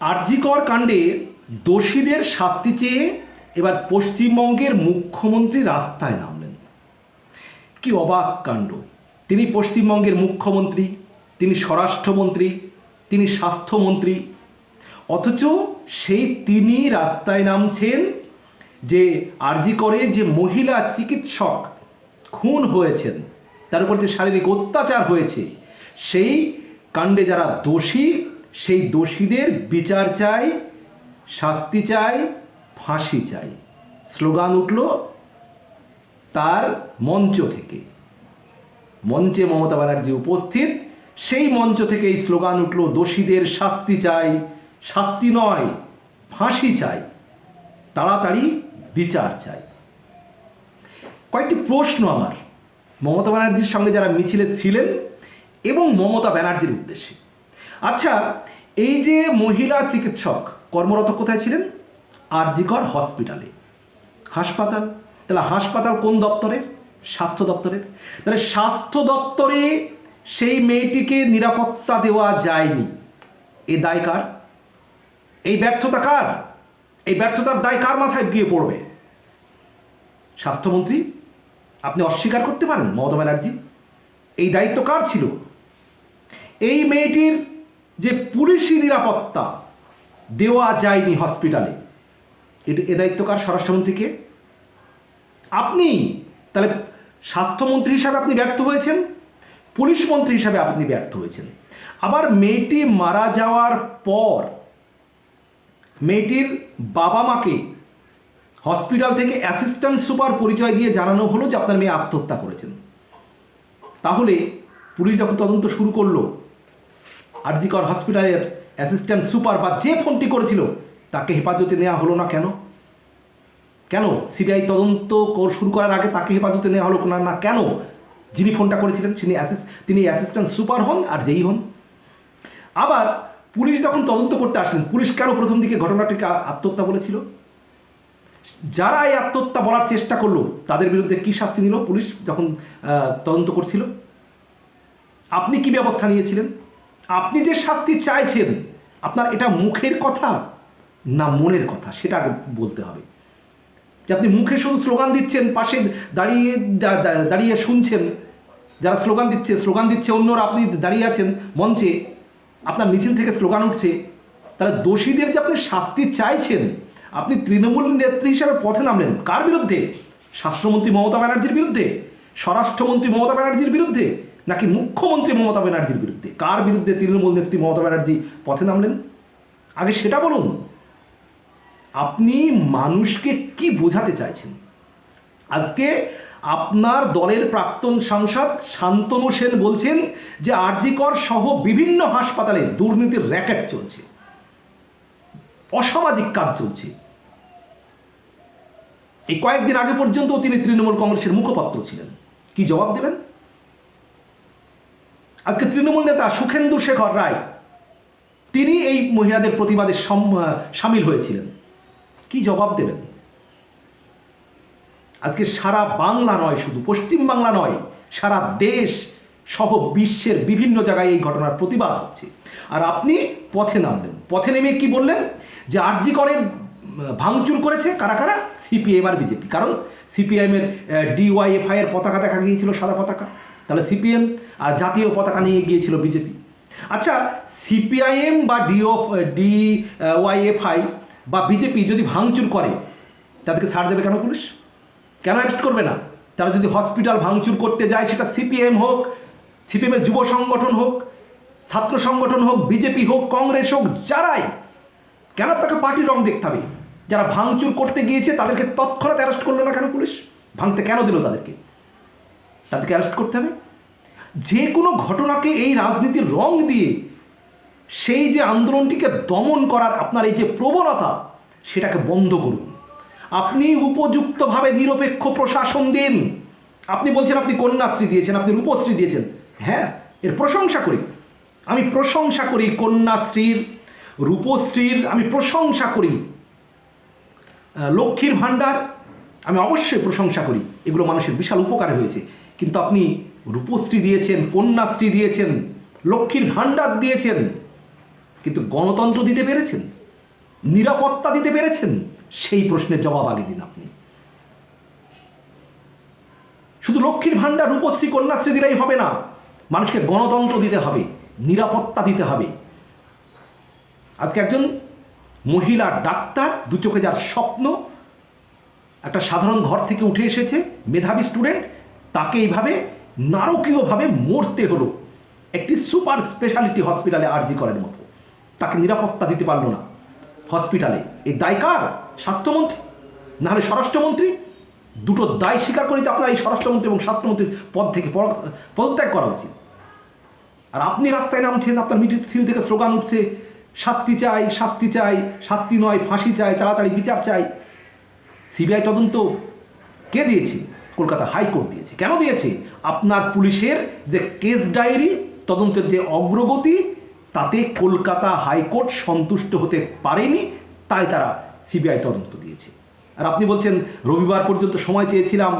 আরজিকর কাণ্ডে দোষীদের শাস্তি চেয়ে এবার পশ্চিমবঙ্গের মুখ্যমন্ত্রী রাস্তায় নামলেন। কি অবাক কাণ্ড। তিনি পশ্চিমবঙ্গের মুখ্যমন্ত্রী, তিনি স্বরাষ্ট্রমন্ত্রী, তিনি স্বাস্থ্যমন্ত্রী। অথচ সেই তিনি রাস্তায় নামছেন যে আরজি করে যে মহিলা চিকিৎসক খুন হয়েছেন, তার উপর যে শারীরিক অত্যাচার হয়েছে, সেই কাণ্ডে যারা দোষী সেই দোষীদের বিচার চাই, শাস্তি চাই, ফাঁসি চাই। স্লোগান উঠল, তার মঞ্চ থেকে। মঞ্চে মমতা ব্যানার্জি উপস্থিত। সেই মঞ্চ থেকে এই স্লোগান উঠল, দোষীদের শাস্তি চাই, শাস্তি নয়, ফাঁসি চাই, তাড়াতাড়ি বিচার চাই। কয়েকটি প্রশ্ন আমার। মমতা ব্যানার্জির সঙ্গে যারা মিছিলে ছিলেন এবং মমতা ব্যানার্জির উদ্দেশ্যে। আচ্ছা এই যে মহিলা চিকিৎসক, কর্মরত কোথায় ছিলেন? আরজিকর হসপিটালে। হাসপাতাল? তাহলে হাসপাতাল কোন দপ্তরের স্বাস্থ্য দপ্তরের তাহলে স্বাস্থ্য দপ্তরে সেই মেয়েটিকে নিরাপত্তা দেওয়া যায়নি। এ দায় কার? এই ব্যর্থতা কার? এই ব্যর্থতার দায় কার মাথায় গিয়ে পড়বে? স্বাস্থ্যমন্ত্রী, আপনি অস্বীকার করতে পারেন মমতা ব্যানার্জি? এই দায়িত্ব কার ছিল? এই মেয়েটির পুলিশি নিরাপত্তা দেওয়া যায়নি হসপিটালে। এ দায়িত্ব কার? স্বরাষ্ট্রমন্ত্রীকে? আপনি তাহলে স্বাস্থ্যমন্ত্রী হিসাবে আপনি ব্যর্থ হয়েছেন, পুলিশ মন্ত্রী হিসাবে আপনি ব্যর্থ হয়েছেন। আবার মেয়েটি মারা যাওয়ার পর মেয়েটির বাবা মাকে হসপিটাল থেকে অ্যাসিস্ট্যান্ট সুপার পরিচয় দিয়ে জানানো হলো যে আপনার মেয়ে আত্মহত্যা করেছেন। তাহলে পুলিশ যখন তদন্ত শুরু করল আরজিকর হসপিটালের অ্যাসিস্ট্যান্ট সুপার বা যে ফোনটি করেছিল, তাকে হেফাজতে নেওয়া হলো না কেন? কেন? সিবিআই তদন্ত শুরু করার আগে তাকে হেফাজতে নেওয়া হলো না না কেন? যিনি ফোনটা করেছিলেন, তিনি অ্যাসিস, তিনি অ্যাসিস্ট্যান্ট সুপার হন আর যেই হন। আবার পুলিশ যখন তদন্ত করতে আসলেন, পুলিশ কেন প্রথম দিকে ঘটনাটিকে আত্মহত্যা বলেছিল? যারা এই আত্মহত্যা বলার চেষ্টা করল, তাদের বিরুদ্ধে কি শাস্তি নিল পুলিশ যখন তদন্ত করছিল? আপনি কি ব্যবস্থা নিয়েছিলেন? আপনি যে শাস্তি চাইছেন, আপনার এটা মুখের কথা না মনের কথা, সেটা বলতে হবে। যে আপনি মুখে শুধু স্লোগান দিচ্ছেন, পাশে দাঁড়িয়ে দাঁড়িয়ে শুনছেন, যারা স্লোগান দিচ্ছে স্লোগান দিচ্ছে অন্যরা, আপনি দাঁড়িয়ে আছেন মঞ্চে, আপনার মিছিল থেকে স্লোগান উঠছে, তাহলে দোষীদের যে আপনি শাস্তি চাইছেন, আপনি তৃণমূল নেত্রী হিসাবে পথে নামলেন, কার বিরুদ্ধে? স্বাস্থ্যমন্ত্রী মমতা ব্যানার্জির বিরুদ্ধে? স্বরাষ্ট্রমন্ত্রী মমতা ব্যানার্জির বিরুদ্ধে? নাকি মুখ্যমন্ত্রী মমতা ব্যানার্জির বিরুদ্ধে? কার বিরুদ্ধে তৃণমূল নেত্রী মমতা ব্যানার্জি পথে নামলেন? আগে সেটা বলুন। আপনি মানুষকে কি বোঝাতে চাইছেন? আজকে আপনার দলের প্রাক্তন সাংসদ শান্তনু সেন বলছেন যে আরজিকর সহ বিভিন্ন হাসপাতালে দুর্নীতির র্যাকেট চলছে। অসামাজিক কাজ চলছে। এই কয়েকদিন আগে পর্যন্ত তিনি তৃণমূল কংগ্রেসের মুখপাত্র ছিলেন। কি জবাব দেবেন? আজকে তৃণমূল নেতা সুখেন্দু শেখর রায়, তিনি এই মহিলাদের প্রতিবাদে সম- সামিল হয়েছিলেন। কি জবাব দেবেন? আজকে সারা বাংলা নয় শুধু, পশ্চিম বাংলা নয়, সারা দেশ সহ বিশ্বের বিভিন্ন জায়গায় এই ঘটনার প্রতিবাদ হচ্ছে। আর আপনি পথে নামলেন পথে নেমে কি বললেন? যে আরজি করের ভাঙচুর করেছে কারা কারা? সিপিএম আর বিজেপি। কারণ সিপিএমের ডিওয়াইএফআই এর পতাকা দেখা গিয়েছিল সাদা পতাকা। তাহলে সিপিএম আর জাতীয় পতাকা নিয়ে গিয়েছিল বিজেপি। আচ্ছা সিপিআইএম বা ডিও ডি ওয়াইএফআই বা বিজেপি যদি ভাঙচুর করে, তাদেরকে ছাড় দেবে কেন পুলিশ? কেন অ্যারেস্ট করবে না? তারা যদি হসপিটাল ভাঙচুর করতে যায়, সেটা সিপিএম হোক সিপিএমের যুব সংগঠন হোক, ছাত্র সংগঠন হোক, বিজেপি হোক, কংগ্রেস হোক, যারাই, কেন তাকে পার্টি রং দেখতে হবে? যারা ভাঙচুর করতে গিয়েছে, তাদেরকে তৎক্ষণাৎ অ্যারেস্ট করল না কেন পুলিশ? ভাঙতে কেন দিল তাদেরকে? তাদেরকে অ্যারেস্ট করতে হবে। যে কোনো ঘটনাকে এই রাজনীতির রং দিয়ে সেই যে আন্দোলনটিকে দমন করার আপনার এই যে প্রবণতা, সেটাকে বন্ধ করুন। আপনি উপযুক্তভাবে নিরপেক্ষ প্রশাসন দিন। আপনি বলছেন আপনি কন্যাশ্রী দিয়েছেন, আপনি রূপশ্রী দিয়েছেন। হ্যাঁ এর প্রশংসা করি। আমি প্রশংসা করি কন্যাশ্রীর, রূপশ্রীর, আমি প্রশংসা করি লক্ষ্মীর ভাণ্ডার আমি অবশ্যই প্রশংসা করি, এগুলো মানুষের বিশাল উপকারে হয়েছে। কিন্তু আপনি রূপশ্রী দিয়েছেন, কন্যাশ্রী দিয়েছেন, লক্ষ্মীর ভাণ্ডার দিয়েছেন, কিন্তু গণতন্ত্র দিতে পেরেছেন? নিরাপত্তা দিতে পেরেছেন? সেই প্রশ্নের জবাব আগে দিন আপনি। শুধু লক্ষ্মীর ভাণ্ডার, রূপশ্রী, কন্যাশ্রী দিলেই হবে না। মানুষকে গণতন্ত্র দিতে হবে, নিরাপত্তা দিতে হবে। আজকে একজন মহিলা ডাক্তার, দু চোখে যার স্বপ্ন একটা সাধারণ ঘর থেকে উঠে এসেছে মেধাবী স্টুডেন্ট। তাকে এইভাবে নারকীয়ভাবে মরতে হলো। একটি সুপার স্পেশালিটি হসপিটালে আরজি করার মতো। তাকে নিরাপত্তা দিতে পারল না। হসপিটালে এই দায় কার? স্বাস্থ্যমন্ত্রী? নাহলে স্বরাষ্ট্রমন্ত্রী? দুটো দায় স্বীকার করে যে আপনার এই স্বরাষ্ট্রমন্ত্রী এবং স্বাস্থ্যমন্ত্রীর পদ থেকে পদ- পদত্যাগ করা উচিত। আর আপনি রাস্তায় নামছেন, আপনার মিছিল থেকে স্লোগান উঠছে, শাস্তি চাই শাস্তি চাই, শাস্তি নয়, ফাঁসি চাই, তাড়াতাড়ি বিচার চাই। সিবিআই তদন্ত কে দিয়েছে? কলকাতা হাইকোর্ট দিয়েছে। কেন দিয়েছে? আপনার পুলিশের যে কেস ডায়েরি, তদন্তের যে অগ্রগতি, তাতে কলকাতা হাইকোর্ট সন্তুষ্ট হতে পারেনি, তাই তারা সিবিআই তদন্ত দিয়েছে। আর আপনি বলছেন, রবিবার পর্যন্ত সময় চেয়েছিলাম,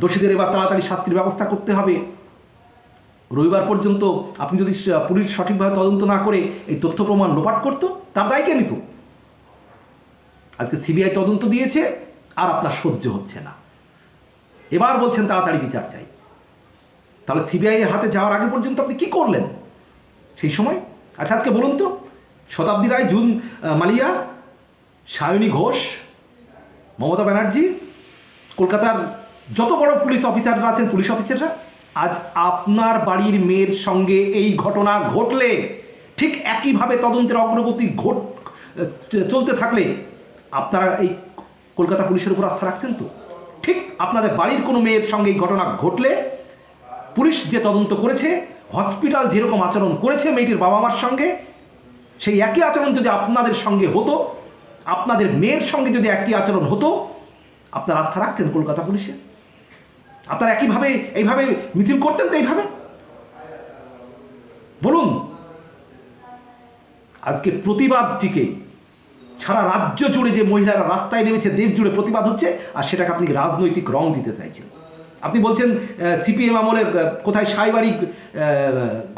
দোষীদের এবার তাড়াতাড়ি শাস্তির ব্যবস্থা করতে হবে। রবিবার পর্যন্ত আপনি যদি পুলিশ সঠিকভাবে তদন্ত না করে এই তথ্য প্রমাণ লোপাট করতো, তার দায় কে নিত? আজকে সিবিআই তদন্ত দিয়েছে আর আপনার সহ্য হচ্ছে না। এবার বলছেন, তাড়াতাড়ি বিচার চাই। তাহলে সিবিআই এর হাতে যাওয়ার আগে পর্যন্ত আপনি কি করলেন? সেই সময়? আচ্ছা আজকে বলুন তো, শতাব্দী রায়, জুন মালিয়া সায়নী ঘোষ, মমতা ব্যানার্জি, কলকাতার যত বড় পুলিশ অফিসাররা আছেন, পুলিশ অফিসাররা, আজ আপনার বাড়ির মেয়ের সঙ্গে এই ঘটনা ঘটলে, ঠিক একইভাবে তদন্তের অগ্রগতি ঘট, চলতে থাকলে, আপনারা এই কলকাতা পুলিশের উপর আস্থা রাখতেন তো? ঠিক আপনাদের বাড়ির কোনো মেয়ের সঙ্গে এই ঘটনা ঘটলে, পুলিশ যে তদন্ত করেছে, হসপিটাল যেরকম আচরণ করেছে মেয়েটির বাবা মার সঙ্গে, সেই একই আচরণ যদি আপনাদের সঙ্গে হতো, আপনাদের মেয়ের সঙ্গে যদি একই আচরণ হতো, আপনার আস্থা রাখতেন কলকাতা পুলিশে? আপনারা একইভাবে, এইভাবে মিছিল করতেন তো এইভাবে? বলুন, আজকে প্রতিবাদটিকে সারা রাজ্য জুড়ে যে মহিলারা রাস্তায় নেমেছে, দেশ জুড়ে প্রতিবাদ হচ্ছে, আর সেটাকে আপনি রাজনৈতিক রং দিতে চাইছেন। আপনি বলছেন সিপিএম আমলের কোথায় সাইবাড়ি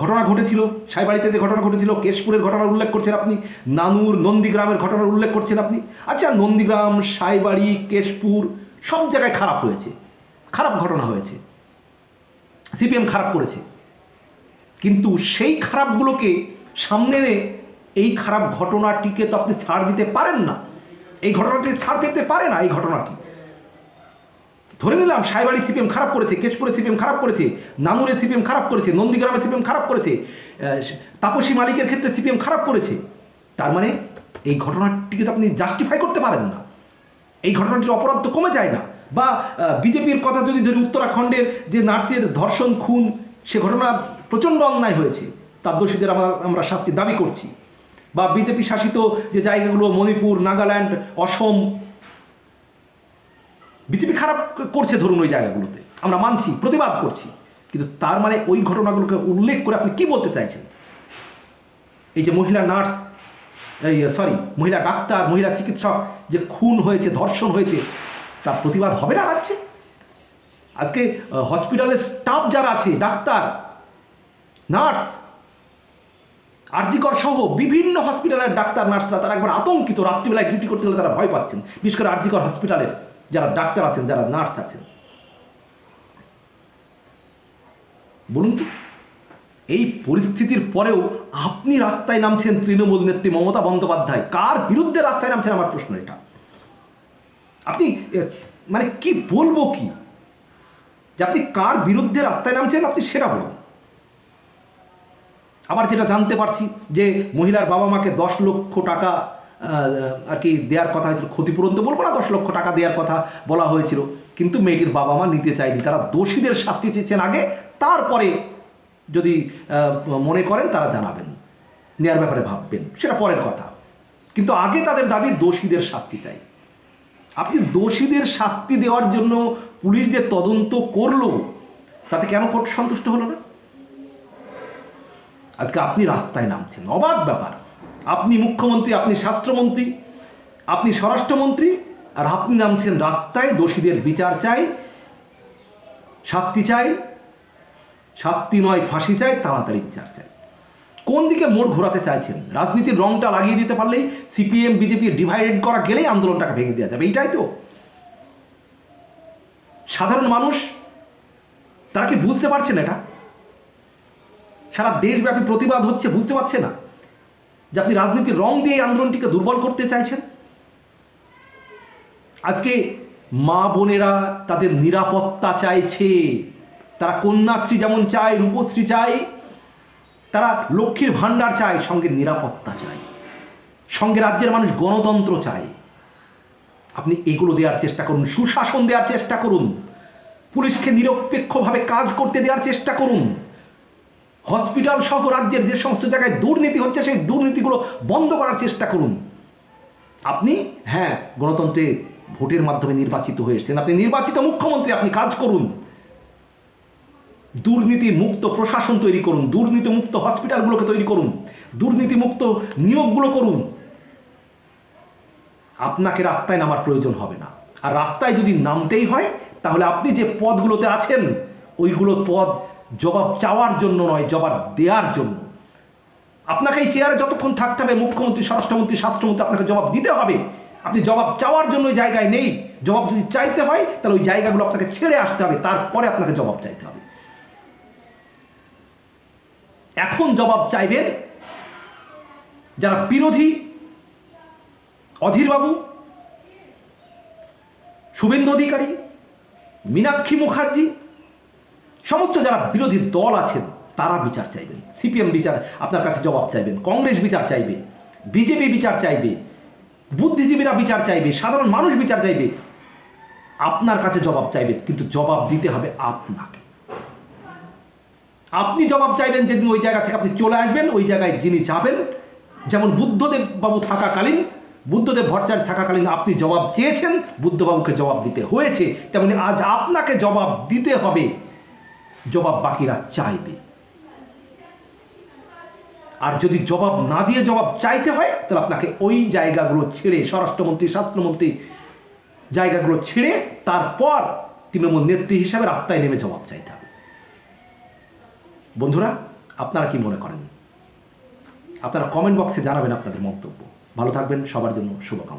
ঘটনা ঘটেছিল, সাইবাড়িতে যে ঘটনা ঘটেছিল, কেশপুরের ঘটনার উল্লেখ করছেন আপনি, নানুর নন্দীগ্রামের ঘটনার উল্লেখ করছেন আপনি। আচ্ছা নন্দীগ্রাম, সাইবাড়ি, কেশপুর, সব জায়গায় খারাপ হয়েছে, খারাপ ঘটনা হয়েছে। সিপিএম খারাপ করেছে। কিন্তু সেই খারাপগুলোকে সামনে এই খারাপ ঘটনাটিকে তো আপনি ছাড় দিতে পারেন না। এই ঘটনাটি ছাড় পেতে পারে না এই ঘটনাটি। ধরে নিলাম সাইবাড়ি সিপিএম খারাপ করেছে, কেশপুরে সিপিএম খারাপ করেছে, নানুরে সিপিএম খারাপ করেছে, নন্দীগ্রামে সিপিএম খারাপ করেছে তাপসী মালিকের ক্ষেত্রে সিপিএম খারাপ করেছে। তার মানে এই ঘটনাটিকে তো আপনি জাস্টিফাই করতে পারেন না। এই ঘটনাটির অপরাধ তো কমে যায় না। বা বিজেপির কথা যদি ধরি, উত্তরাখণ্ডের যে নার্সের ধর্ষণ খুন, সে ঘটনা প্রচণ্ড অন্যায় হয়েছে। তার দোষীদের আমরা আমরা শাস্তি দাবি করছি। বা বিজেপি শাসিত যে জায়গাগুলো, মণিপুর, নাগাল্যান্ড, অসম, বিজেপি খারাপ করছে ধরুন ওই জায়গাগুলোতে। আমরা মানছি, প্রতিবাদ করছি। কিন্তু তার মানে ওই ঘটনাগুলোকে উল্লেখ করে আপনি কি বলতে চাইছেন? এই যে মহিলা নার্স, এই, সরি, মহিলা ডাক্তার, মহিলা চিকিৎসক যে খুন হয়েছে, ধর্ষণ হয়েছে, তার প্রতিবাদ হবে না রাজ্যে? আজকে হসপিটালের স্টাফ যারা আছে, ডাক্তার, নার্স আরজিকর সহ বিভিন্ন হসপিটালের ডাক্তার নার্সরা তারা একবার আতঙ্কিত, রাত্রিবেলায় ডিউটি করতে গেলে তারা ভয় পাচ্ছেন। বিশেষ করে আরজিকর হসপিটালের যারা ডাক্তার আছেন, যারা নার্স আছেন। বলুন তো, এই পরিস্থিতির পরেও আপনি রাস্তায় নামছেন তৃণমূল নেত্রী মমতা বন্দ্যোপাধ্যায়। কার বিরুদ্ধে রাস্তায় নামছেন? আমার প্রশ্ন এটা। আপনি মানে কি বলব কি? যে আপনি কার বিরুদ্ধে রাস্তায় নামছেন, আপনি সেটা বলুন। আবার যেটা জানতে পারছি যে মহিলার বাবা মাকে দশ লক্ষ টাকা আর কি দেওয়ার কথা হয়েছিল, ক্ষতিপূরণ তো বলব না, দশ লক্ষ টাকা দেওয়ার কথা বলা হয়েছিল। কিন্তু মেয়েটির বাবা মা নিতে চায়নি, তারা দোষীদের শাস্তি চেয়েছেন আগে, তারপরে যদি মনে করেন তারা জানাবেন নেওয়ার ব্যাপারে ভাববেন, সেটা পরের কথা। কিন্তু আগে তাদের দাবি দোষীদের শাস্তি চাই। আপনি দোষীদের শাস্তি দেওয়ার জন্য পুলিশ যে তদন্ত করল, তাতে কেন কোর্ট সন্তুষ্ট হলো না? আজকে আপনি রাস্তায় নামছেন। অবাক ব্যাপার। আপনি মুখ্যমন্ত্রী, আপনি স্বাস্থ্যমন্ত্রী, আপনি স্বরাষ্ট্রমন্ত্রী, আর আপনি নামছেন রাস্তায়, দোষীদের বিচার চাই, শাস্তি চাই, শাস্তি নয়, ফাঁসি চাই, তাড়াতাড়ি বিচার চাই। কোন দিকে মোড় ঘোরাতে চাইছেন? রাজনীতির রংটা লাগিয়ে দিতে পারলেই সিপিএম, বিজেপি ডিভাইডেড করা গেলেই আন্দোলনটাকে ভেঙে দেওয়া যাবে। এইটাই তো। সাধারণ মানুষ, তারা কি বুঝতে পারছেন এটা? সারা দেশব্যাপী প্রতিবাদ হচ্ছে, বুঝতে পারছে না যে আপনি রাজনীতির রং দিয়ে এই আন্দোলনটিকে দুর্বল করতে চাইছেন। আজকে মা বোনেরা তাদের নিরাপত্তা চাইছে, তারা কন্যাশ্রী যেমন চায়, রূপশ্রী চায়, তারা লক্ষ্মীর ভাণ্ডার চায়, সঙ্গে নিরাপত্তা চায়, সঙ্গে রাজ্যের মানুষ গণতন্ত্র চায়। আপনি এগুলো দেওয়ার চেষ্টা করুন, সুশাসন দেওয়ার চেষ্টা করুন, পুলিশকে নিরপেক্ষভাবে কাজ করতে দেওয়ার চেষ্টা করুন। হসপিটাল সহ রাজ্যের যে সমস্ত জায়গায় দুর্নীতি হচ্ছে, সেই দুর্নীতিগুলো বন্ধ করার চেষ্টা করুন। আপনি হ্যাঁ গণতন্ত্রে ভোটের মাধ্যমে নির্বাচিত হয়ে এসেছেন। আপনি নির্বাচিত মুখ্যমন্ত্রী, আপনি কাজ করুন। দুর্নীতি মুক্ত প্রশাসন তৈরি করুন দুর্নীতি মুক্ত হসপিটালগুলোকে তৈরি করুন দুর্নীতি মুক্ত নিয়োগগুলো করুন। আপনাকে রাস্তায় নামার প্রয়োজন হবে না। আর রাস্তায় যদি নামতেই হয়, তাহলে আপনি যে পদগুলোতে আছেন, ওইগুলো পদ জবাব চাওয়ার জন্য নয়, জবাব দেওয়ার জন্য। আপনাকে এই চেয়ারে যতক্ষণ থাকতে হবে, মুখ্যমন্ত্রী, স্বরাষ্ট্রমন্ত্রী, স্বাস্থ্যমন্ত্রী, আপনাকে জবাব দিতে হবে। আপনি জবাব চাওয়ার জন্য ওই জায়গায় নেই। জবাব যদি চাইতে হয়, তাহলে ওই জায়গাগুলো আপনাকে ছেড়ে আসতে হবে, তারপরে আপনাকে জবাব চাইতে হবে। এখন জবাব চাইবেন যারা বিরোধী, অধীরবাবু, শুভেন্দু অধিকারী, মীনাক্ষী মুখার্জি সমস্ত যারা বিরোধী দল আছেন, তারা বিচার চাইবেন। সিপিএম বিচার আপনার কাছে জবাব চাইবেন, কংগ্রেস বিচার চাইবে, বিজেপি বিচার চাইবে, বুদ্ধিজীবীরা বিচার চাইবে, সাধারণ মানুষ বিচার চাইবে, আপনার কাছে জবাব চাইবে কিন্তু জবাব দিতে হবে আপনাকে। আপনি জবাব চাইবেন যেদিন ওই জায়গা থেকে আপনি চলে আসবেন, ওই জায়গায় যিনি যাবেন, যেমন বুদ্ধদেব বাবু থাকাকালীন, বুদ্ধদেব ভট্টাচার্য থাকাকালীন আপনি জবাব চেয়েছেন, বুদ্ধবাবুকে জবাব দিতে হয়েছে, তেমনি আজ আপনাকে জবাব দিতে হবে। জবাব বাকিরা চাইবে। আর যদি জবাব না দিয়ে জবাব চাইতে হয়, তাহলে আপনাকে ওই জায়গাগুলো ছেড়ে, স্বরাষ্ট্রমন্ত্রী, স্বাস্থ্যমন্ত্রী জায়গাগুলো ছেড়ে তারপর তৃণমূল নেত্রী হিসাবে রাস্তায় নেমে জবাব চাইতে হবে। বন্ধুরা, আপনারা কি মনে করেন? আপনারা কমেন্ট বক্সে জানাবেন আপনাদের মন্তব্য। ভালো থাকবেন, সবার জন্য শুভকামনা।